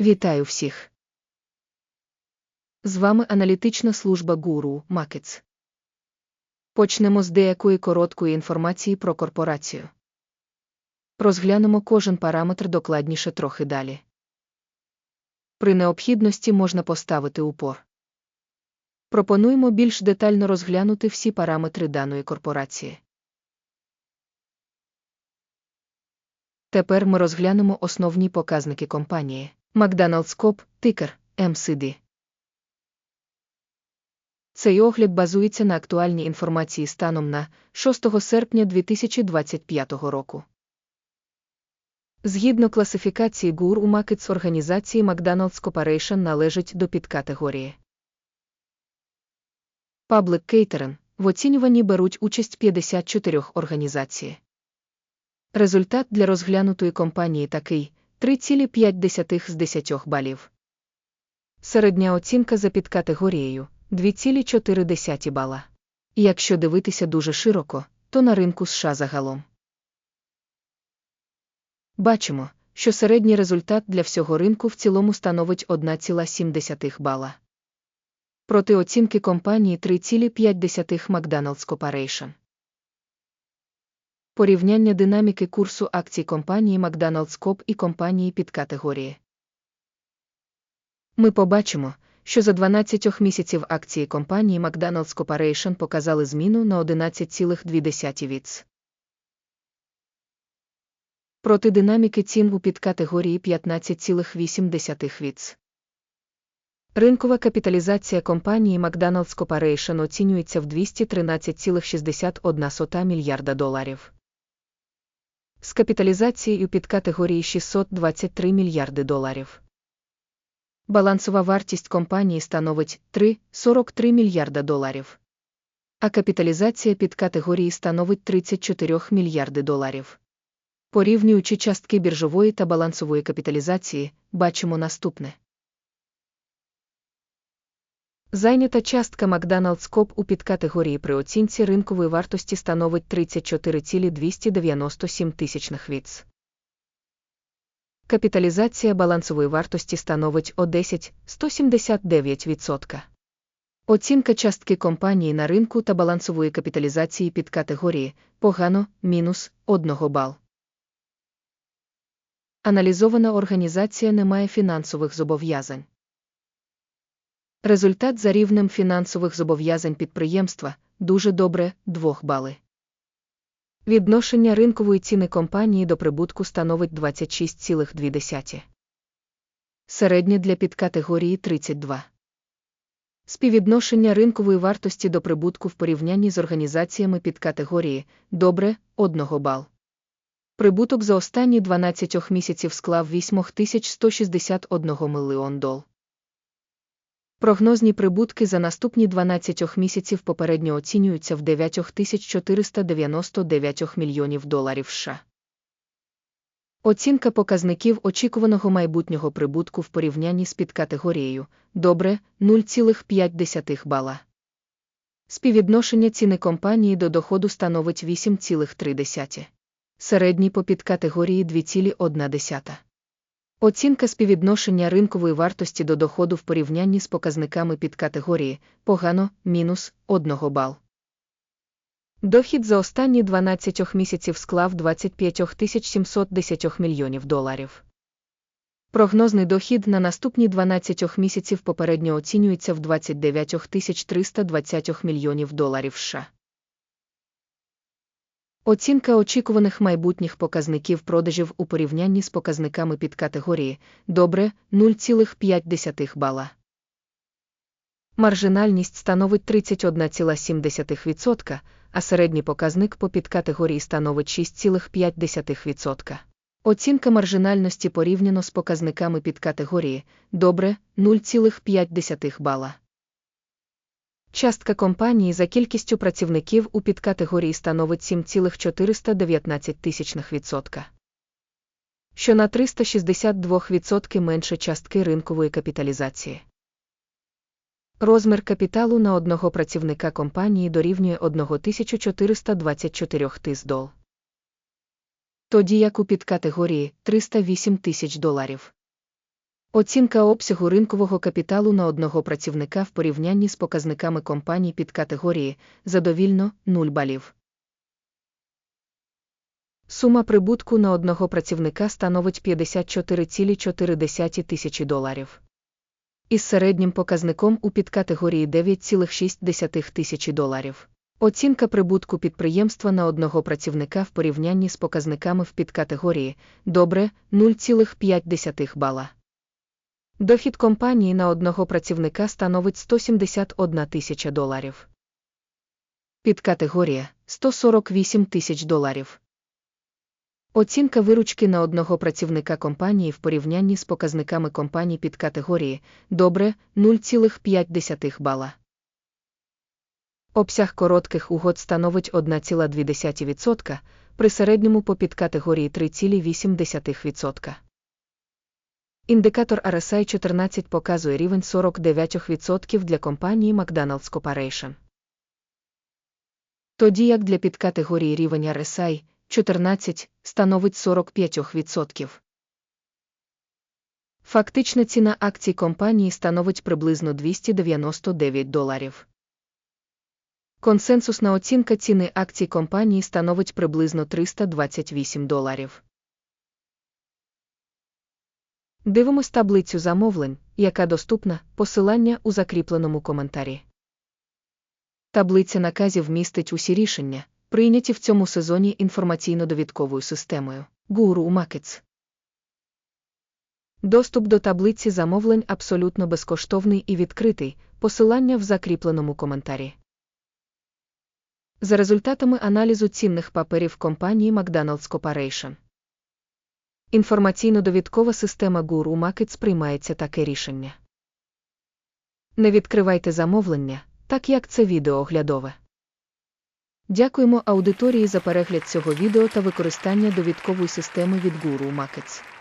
Вітаю всіх! З вами аналітична служба Guru Markets. Почнемо з деякої короткої інформації про корпорацію. Розглянемо кожен параметр докладніше трохи далі. При необхідності можна поставити упор. Пропонуємо більш детально розглянути всі параметри даної корпорації. Тепер ми розглянемо основні показники компанії. McDonald's Coop, тикер MCD. Цей огляд базується на актуальній інформації станом на 6 серпня 2025 року. Згідно класифікації GUR у Markets організації McDonald's Corporation належить до підкатегорії. Public Catering в оцінюванні беруть участь 54 організації. Результат для розглянутої компанії такий 3,5 з 10 балів. Середня оцінка за підкатегорією 2,4 бала. Якщо дивитися дуже широко, то на ринку США загалом. Бачимо, що середній результат для всього ринку в цілому становить 1,7 бала. Проти оцінки компанії 3,5 McDonald's Corporation. Порівняння динаміки курсу акцій компанії McDonald's Coop і компанії під категорії. Ми побачимо, що за 12 місяців акції компанії McDonald's Corporation показали зміну на 11,2 віц. Проти динаміки цін у підкатегорії 15,8 віц. Ринкова капіталізація компанії McDonald's Corporation оцінюється в 213,61 мільярда доларів. З капіталізацією під категорії 623 мільярди доларів. Балансова вартість компанії становить 3,43 мільярда доларів. А капіталізація під категорії становить 34 мільярди доларів. Порівнюючи частки біржової та балансової капіталізації, бачимо наступне. Зайнята частка McDonald's Coop у підкатегорії при оцінці ринкової вартості становить 34,297 тисячних віц. Капіталізація балансової вартості становить о 10 179%. Оцінка частки компанії на ринку та балансової капіталізації під категорії погано мінус 1 бал. Аналізована організація не має фінансових зобов'язань. Результат за рівнем фінансових зобов'язань підприємства дуже добре 2 бали. Відношення ринкової ціни компанії до прибутку становить 26,2. Середнє для підкатегорії 32. Співвідношення ринкової вартості до прибутку в порівнянні з організаціями підкатегорії добре 1 бал. Прибуток за останні 12 місяців склав 8161 мільйон дол. Прогнозні прибутки за наступні 12 місяців попередньо оцінюються в 9499 мільйонів доларів США. Оцінка показників очікуваного майбутнього прибутку в порівнянні з підкатегорією добре 0,5 бала. Співвідношення ціни компанії до доходу становить 8,3. Середній по підкатегорії 2,1. Оцінка співвідношення ринкової вартості до доходу в порівнянні з показниками під категорії погано мінус 1 бал. Дохід за останні 12 місяців склав 25 710 мільйонів доларів. Прогнозний дохід на наступні 12 місяців попередньо оцінюється в 29 320 мільйонів доларів США. Оцінка очікуваних майбутніх показників продажів у порівнянні з показниками під категорії добре 0,5 бала. Маржинальність становить 31,7%, а середній показник по підкатегорії становить 6,5%. Оцінка маржинальності порівняно з показниками під категорії добре 0,5 бала. Частка компанії за кількістю працівників у підкатегорії становить 7,419 тисячних відсотка. Що на 362% менше частки ринкової капіталізації. Розмір капіталу на одного працівника компанії дорівнює 1424 тис дол. Тоді як у підкатегорії 308 тисяч доларів. Оцінка обсягу ринкового капіталу на одного працівника в порівнянні з показниками компаній під категорії задовільно 0 балів. Сума прибутку на одного працівника становить 54,4 тисячі доларів. Із середнім показником у підкатегорії 9,6 тисячі доларів. Оцінка прибутку підприємства на одного працівника в порівнянні з показниками в підкатегорії добре 0,5 бала. Дохід компанії на одного працівника становить 171 тисяча доларів. Підкатегорія 148 тисяч доларів. Оцінка виручки на одного працівника компанії в порівнянні з показниками компаній під категорії добре 0,5 бала. Обсяг коротких угод становить 1,2%, при середньому по підкатегорії 3,8%. Індикатор RSI 14 показує рівень 49% для компанії McDonald's Corporation. Тоді як для підкатегорії рівень RSI 14 становить 45%. Фактична ціна акцій компанії становить приблизно 299 доларів. Консенсусна оцінка ціни акцій компанії становить приблизно 328 доларів. Дивимось таблицю замовлень, яка доступна, посилання у закріпленому коментарі. Таблиця наказів містить усі рішення, прийняті в цьому сезоні інформаційно-довідковою системою Guru Markets. Доступ до таблиці замовлень абсолютно безкоштовний і відкритий, посилання в закріпленому коментарі. За результатами аналізу цінних паперів компанії McDonald's Corporation. Інформаційно-довідкова система Guru Markets приймається таке рішення. Не відкривайте замовлення, так як це відео оглядове. Дякуємо аудиторії за перегляд цього відео та використання довідкової системи від Guru Markets.